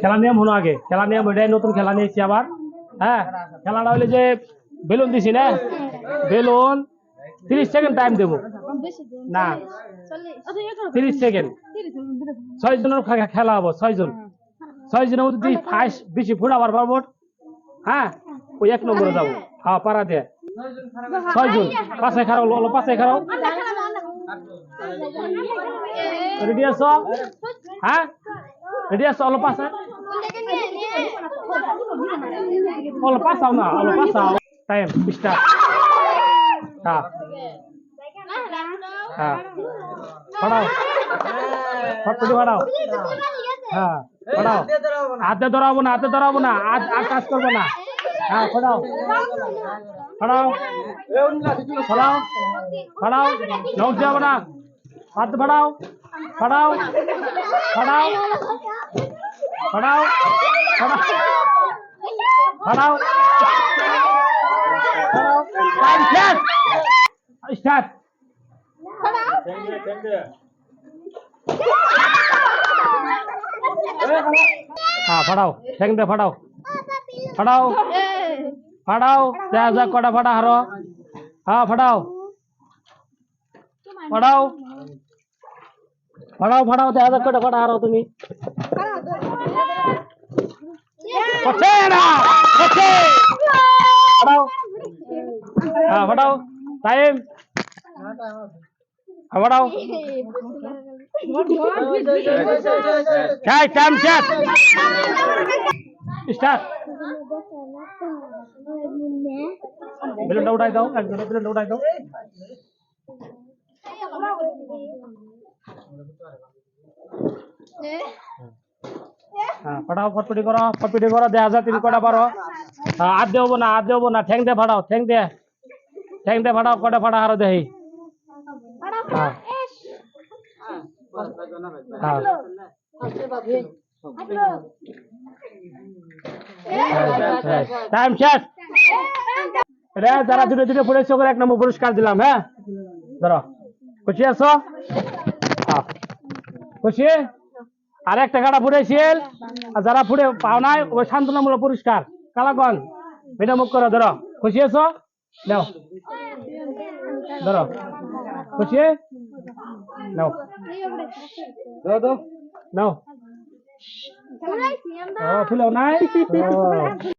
খেলা নিয়ম হলো আগে। খেলা নিয়ম ওইটাই নতুন খেলা নিয়েছি আবার। হ্যাঁ খেলাটা হইলে যে বেলুন দিছি না? বেলুন তিরিশ সেকেন্ড টাইম দেবো। না তিরিশ সেকেন্ড ছয় জনের খেলা হব ছয় জন। ছয় জনের মধ্যে তুই ফার্স্ট বেশি ফুটাবার পারব। হ্যাঁ ওই এক নম্বরে যাব। হ্যাঁ পাড়া দিয়ে ছয় জন পাশে খারাপ হলো পাশে খারাপ রেডি আছো? হ্যাঁ? রেডি আছো অলপ পাশে অলপ পাশাও না অলপ পাশাও টাইম স্টার্ট হ্যাঁ হ্যাঁ পড়াও ফটফটি পড়াও হ্যাঁ পড়াও হাতে ধরাবো না হাতে ধরাবো না আর আর কাজ করব না হ্যাঁ পড়াও পড়াও পড়াও পড়াও নখ যাব না হাত পড়াও পড়াও পড়াও পড়াও টাইম শেষ স্টার্ট। হ্যাঁ ফাড়াও দে ফাড়াও ফাড়াও ফাড়াও যা যা কটা ফাড়া হারো। হ্যাঁ ফাড়াও ফাড়াও ফাড়াও ফাড়াও দেখা যাক কটা ফাড়া হারো তুমি। হচ্ছে না হচ্ছে ফাড়াও হ্যাঁ ফাড়াও টাইম ফাড়াও টাইম টাইম শেষ স্টার্ট বেলুনটা উঠাই দাও একজনের বেলুনটা উঠাই দাও হ্যাঁ ফাটাও ফটফটি করো ফটফটি করো দেখা যায় তুমি কটা পারো। হ্যাঁ হাত দেবো না হাত দেবো না ঠ্যাং দিয়ে ফাটাও ঠ্যাং দিয়ে ঠ্যাং দিয়ে ফাটাও, কটা ফাটা হারো দেহি। হ্যাঁ। হ্যাঁ। টাইম শেষ। রে, যারা দূরে দূরে পড়েছে ওকে এক নম্বর পুরস্কার দিলাম হ্যাঁ? ধরো। খুশি আছো? হ্যাঁ। খুশি? আর একটা গাড়া ফুটেছিল আর যারা ফুটে পাও নাই ওই সান্ত্বনামূলক পুরস্কার। কালাগঞ্জ এটা মুখ করো ধরো। খুশি আছো? নাও। ধরো। খুশি? নাও। নাও। ফুলেও নাই?